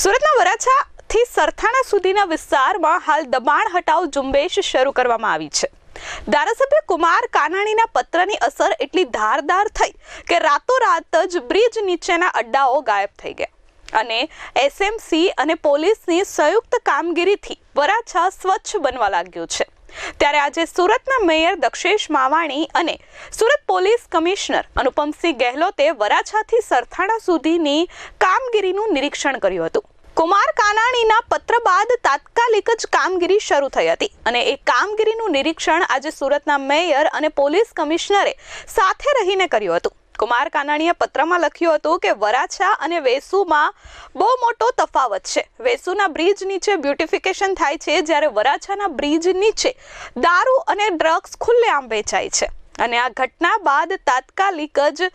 સુરતના વરાછાથી સરથાણા સુધીના વિસ્તારમાં હાલ દબાણ હટાવ ઝુંબેશ શરૂ કરવામાં આવી છે. ધારાસભ્ય કુમાર કાનાણીના પત્રની અસર એટલી ધારદાર થઈ કે રાતોરાત જ બ્રિજ નીચેના અડ્ડાઓ ગાયબ થઈ ગયા. અને એસએમસી અને પોલીસની સંયુક્ત કામગીરીથી વરાછા સ્વચ્છ બનવા લાગ્યું છે. ત્યારે આજે સુરતના મેયર દક્ષેશ માવાણી અને સુરત પોલીસ કમિશનર અનુપમસિંહ ગહેલોતે વરાછાથી સરથાણા સુધીની કામગીરીનું નિરીક્ષણ કર્યું હતું. કુમાર કાનાણીના પત્ર બાદ તાત્કાલિક જ કામગીરી શરૂ થઈ હતી અને એ કામગીરીનું નિરીક્ષણ આજે સુરતના મેયર અને પોલીસ કમિશનરે સાથે રહીને કર્યું હતું. કુમાર કાનાણીએ પત્રમાં લખ્યું હતું કે વરાછા અને વેસુમાં બહુ મોટો તફાવત છે. વેસુના બ્રિજ નીચે બ્યુટિફિકેશન થાય છે, જ્યારે વરાછાના બ્રિજ નીચે દારૂ અને ડ્રગ્સ ખુલ્લેઆમ વેચાય છે. અને આ ઘટના બાદ તાત્કાલિક જ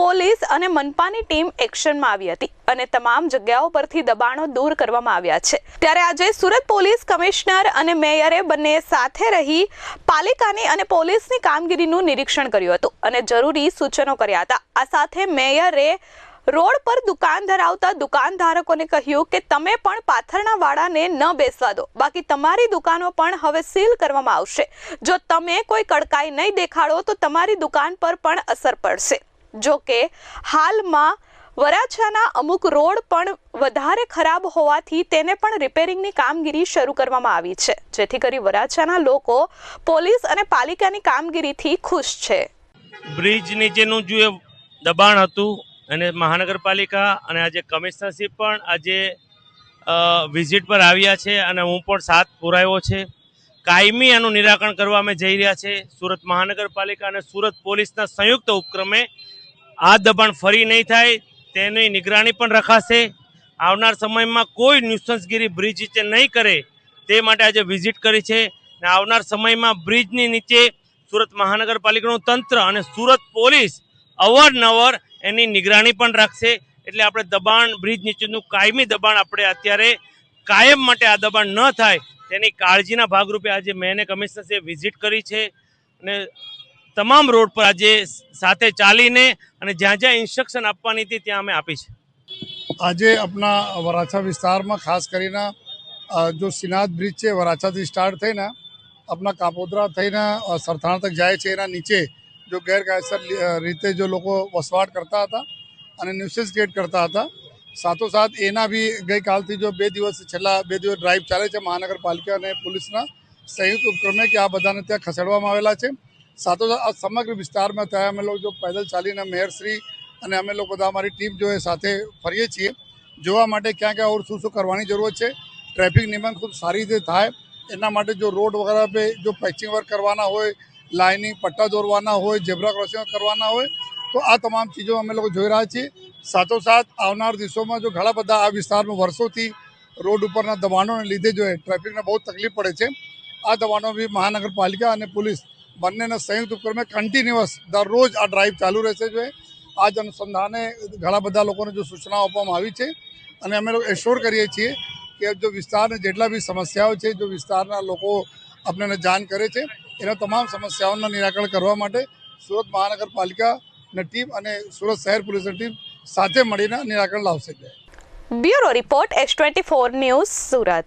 પોલીસ અને મનપાની ટીમ એક્શનમાં આવી હતી અને તમામ જગ્યાઓ પરથી દબાણો દૂર કરવામાં આવ્યા છે. ત્યારે આજે સુરત પોલીસ કમિશનર અને મેયરે બંને સાથે રહી પાલિકાની અને પોલીસની કામગીરીનું નિરીક્ષણ કર્યું હતું અને જરૂરી સૂચનો કર્યા હતા. આ સાથે મેયરે રોડ પર દુકાન ધરાવતા દુકાનધારકોને કહ્યું કે તમે પણ પાથરના વાળાને ન બેસવા દો. બાકી તમારી દુકાનો પણ હવે સીલ કરવામાં આવશે. જો તમે કોઈ કડકાઈ નહીં દેખાડો તો તમારી દુકાન પર પણ અસર પડશે. જો કે હાલમાં વરાછાના અમુક રોડ પણ વધારે ખરાબ હોવાથી તેને પણ રિપેરિંગની કામગીરી શરૂ કરવામાં આવી છે. જેથી કરી વરાછાના લોકો પોલીસ અને પાલિકાની કામગીરીથી ખુશ છે. બ્રિજ નીચેનું જે દબાણ હતું અને મહાનગરપાલિકા અને આજે કમિશનરશીપ પણ આજે વિઝિટ પર આવ્યા છે અને હું પણ સાથ પુરાયો છે. કાયમી એનું નિરાકરણ કરવા અમે જઈ રહ્યા છે. સુરત મહાનગરપાલિકા અને સુરત પોલીસના સંયુક્ત ઉપક્રમે આ દબાણ ફરી નહીં થાય, તેની નિગરાણી પણ રખાશે. આવનાર સમયમાં કોઈ ન્યુસન્સગીરી બ્રિજ નીચે નહીં કરે તે માટે આજે વિઝિટ કરી છે. અને આવનાર સમયમાં બ્રિજની નીચે સુરત મહાનગરપાલિકાનું તંત્ર અને સુરત પોલીસ અવારનવાર એની નિગરાણી પણ રાખશે. એટલે આપણે દબાણ, બ્રિજ નીચેનું કાયમી દબાણ આપણે અત્યારે કાયમ માટે આ દબાણ ન થાય તેની કાળજીના ભાગરૂપે આજે મેને કમિશનર્સે વિઝિટ કરી છે અને તમામ રોડ પર આજે સાથે ચાલીને અને જ્યાં જ્યાં ઇન્સ્ટ્રક્શન આપવાની હતી ત્યાં અમે આપી છે. આજે આપણા વરાછા વિસ્તારમાં ખાસ કરીને જો સિનાદ બ્રિજ છે, વરાછાથી સ્ટાર્ટ થઈને આપણા કાપોદ્રા થઈને સરથાણા તક જાય છે, એના નીચે જો ગેરકાયદેસર રીતે જો લોકો વસવાટ કરતા હતા અને ન્યુસિસ ક્રિએટ કરતા હતા સાથોસાથ એના બી ગઈકાલથી જો બે દિવસ છેલ્લા બે દિવસ ડ્રાઈવ ચાલે છે મહાનગરપાલિકા અને પોલીસના સંયુક્ત ઉપક્રમે કે આ બધાને ત્યાં ખસેડવામાં આવેલા છે સાથોસાથ આ સમગ્ર વિસ્તારમાં ત્યાં અમે લોકો જો પેદલ ચાલીને મેયરશ્રી અને અમે લોકો બધા અમારી ટીમ જો એ સાથે ફરીએ છીએ જોવા માટે ક્યાં ક્યાં ઓર શું શું કરવાની જરૂરત છે ટ્રાફિક નિયમન ખૂબ સારી રીતે થાય એના માટે જો રોડ વગેરે પે જો પેચિંગ વર્ક કરવાના હોય લાઇનિંગ પટ્ટા દોરવાના હોય, ઝેબ્રા ક્રોસિંગ કરવાના હોય, તો આ તમામ ચીજો અમે લોકો જોઈ રહ્યા છીએ. સાથોસાથ આવનાર દિવસોમાં જો ઘણા બધા આ વિસ્તારમાં વર્ષોથી રોડ ઉપરના દબાણોને લીધે જો ટ્રાફિકને બહુ તકલીફ પડે છે, આ દબાણો બી મહાનગરપાલિકા અને પોલીસ બંનેના સંયુક્ત ઉપક્રમે કન્ટિન્યુઅસ દરરોજ આ ડ્રાઈવ ચાલુ રહેશે જોઈએ આ જ અનુસંધાને ઘણા બધા લોકોને જો સૂચનાઓ આપવામાં આવી છે અને અમે લોકો એશ્યોર કરીએ છીએ કે જો વિસ્તારને જેટલા બી સમસ્યાઓ છે, જો વિસ્તારના લોકો આપણને જાણ કરે છે એના તમામ સમસ્યાઓના નિરાકરણ કરવા માટે સુરત મહાનગરપાલિકાની ટીમ અને સુરત શહેર પોલીસની ટીમ સાથે મળીને નિરાકરણ લાવશે. Bureau report S twenty four news Surat.